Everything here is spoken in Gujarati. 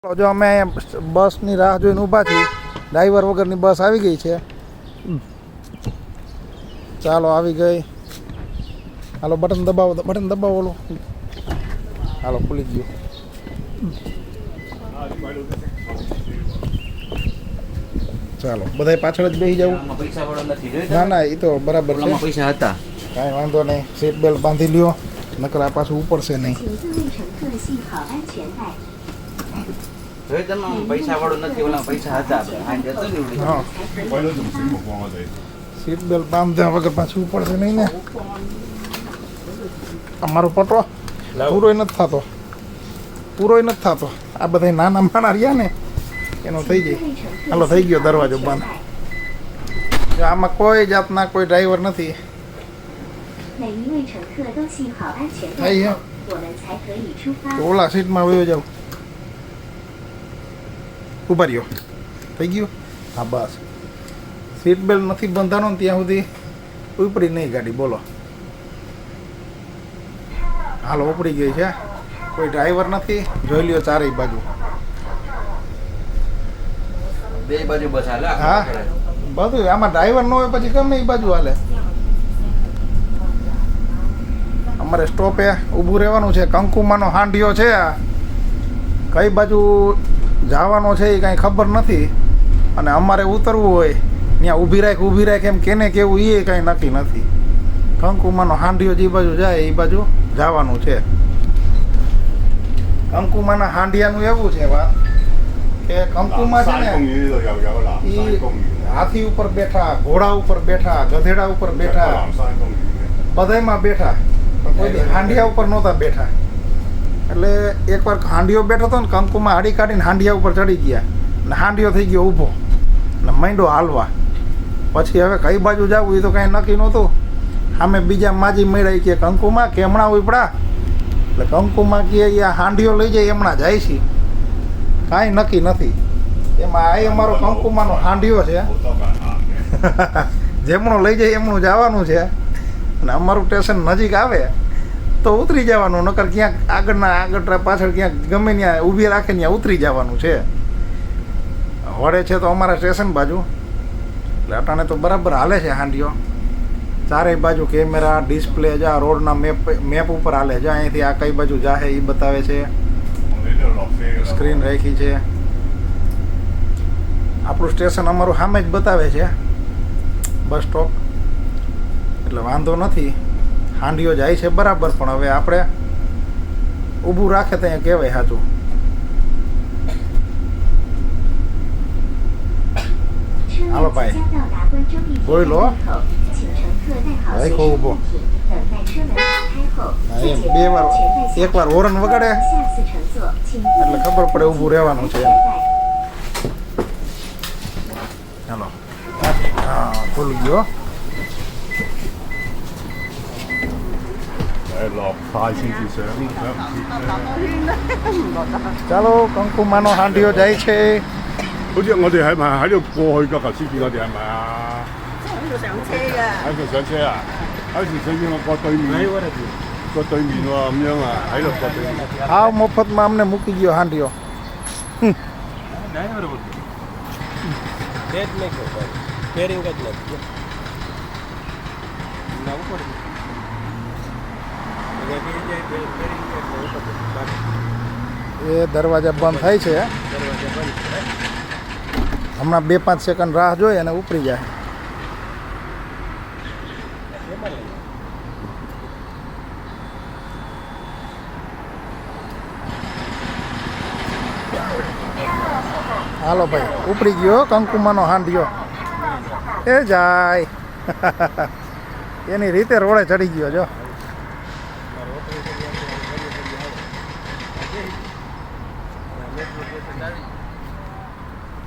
જો અમે બસની રાહ જોઈને ઊભા છીએ ડ્રાઈવર વગરની બસ આવી ગઈ છે. ચાલો આવી ગઈ. હાલો બટન દબાવો બટન દબાવો ઓલું. હાલો ખુલી ગયું. ચાલો બધાય પાછળ જ બેસી જવું આમાં પૈસા વાળો નથી જોઈ ના ના એ તો બરાબર છે. પૈસા હતા. કાંઈ વાંધો નહીં. સીટ બેલ્ટ બાંધી લ્યો. નકર આ પાછું ઉપડશે નહીં. પાછું પડશે નહીં ને. અમારો પટો પૂરો નથી થતો. પૂરો નથી થતો. આ બધા નાના માણા રહ્યા ને એનો થઈ જાય. હાલો થઈ ગયો દરવાજો બંધ. જો આમાં કોઈ જાતના કોઈ ડ્રાઈવર નથી. ઓલા સીટમાં વયો જાવ ઊભા રહ્યો. થઈ ગયું? હા બસ. સીટ બેલ્ટ નથી બંધાનો ત્યાં સુધી ઉપડી નહીં ગાડી બોલો. હાલો ઉપડી ગઈ છે કોઈ ડ્રાઈવર નથી જોઈ લ્યો ચારેય બાજુ. બે બાજુ બસ હાલે હા બધું આમાં ડ્રાઈવર ન હોય પછી ગમે એ બાજુ હાલે. અમારે સ્ટોપે ઊભું રહેવાનું છે કંકુમાનો હાંડિયો છે કઈ બાજુ જવાનો છે એ કાંઈ ખબર નથી. અને અમારે ઉતરવું હોય ત્યાં ઊભી રાખ ઊભી રાખ એમ કેને કેવું એ કાંઈ નક્કી નથી. કંકુમાનો હાંડિયો જે બાજુ જાય એ બાજુ જવાનું છે. કંકુમાના હાંડિયાનું એવું છે વાત કે કંકુમાં છે ને હાથી ઉપર બેઠા ઘોડા ઉપર બેઠા ગધેડા ઉપર બેઠા બધાયમાં બેઠા કોઈ હાંડિયા ઉપર નહોતા બેઠા. એટલે એકવાર હાંડિયો બેઠો હતો ને કંકુમાં હાડી કાઢીને હાંડિયા ઉપર ચડી ગયા ને હાંડિયો થઈ ગયો ઊભો ને માંડો હાલવા. પછી હવે કઈ બાજુ જવું એ તો કાંઈ નક્કી નહોતું. સામે બીજા માજી મેળાઈ કે કંકુમાં કે હમણાં ઉપડા. એટલે કંકુમાં કહે એ હાંડિયો લઈ જાય એમણા જાય છે. કાંઈ નક્કી નથી. એમાં આ અમારો કંકુમાનો હાંડિયો છે. જેમણો લઈ જાય એમનું જવાનું છે. અને અમારું સ્ટેશન નજીક આવે. તો ઉતરી જવાનું, નકર ક્યાંક આગળના આગળ પાછળ ક્યાંક ગમે ત્યાં ઊભી રાખે ત્યાં ઉતરી જવાનું છે. વળે છે તો અમારા સ્ટેશન બાજુ. એટલે અટાણે તો બરાબર હાલે છે હાંડિયો ચારેય બાજુ કેમેરા, ડિસ્પ્લે જા રોડના મેપ મેપ ઉપર હાલે છે. અહીંથી આ કઈ બાજુ જાહે એ બતાવે છે. સ્ક્રીન રાખી છે. આપણું સ્ટેશન અમારું સામે જ બતાવે છે. Bus stop. એટલે વાંધો નથી. હાંડીઓ જાય છે બરાબર, પણ હવે આપણે ઊભું રાખે તો અહીંયા કહેવાય સાચું હાલો ભાઈ. બોલી લો ભાઈ કહું ઊભો એમ, બે વાર, એક વાર હોરન વગાડે. એટલે ખબર પડે ઊભું રહેવાનું છે એમ. હા, ખુલ ગયો. 落快先至上，想唔切唔覺得。走咯，咁今晚我行條仔車。好似我哋係咪喺度過去㗎？頭先見我哋係咪啊？即係喺度上車㗎。喺度上車啊！有時上面我過對面。過對面喎，咁樣啊，喺度過對面。啊，冇拍媽咧，冇見要行條。嗯。Dead leg, bearing leg. Now for it. એ દરવાજા બંધ થાય છે. હમણાં બે પાંચ સેકન્ડ રાહ જોઈ અને ઉપરી જાય. હાલો ભાઈ, ઉપડી ગયો કંકુમાનો હાંડિયો. એ જાય. એની રીતે રોડે ચડી ગયો, જો. Gracias.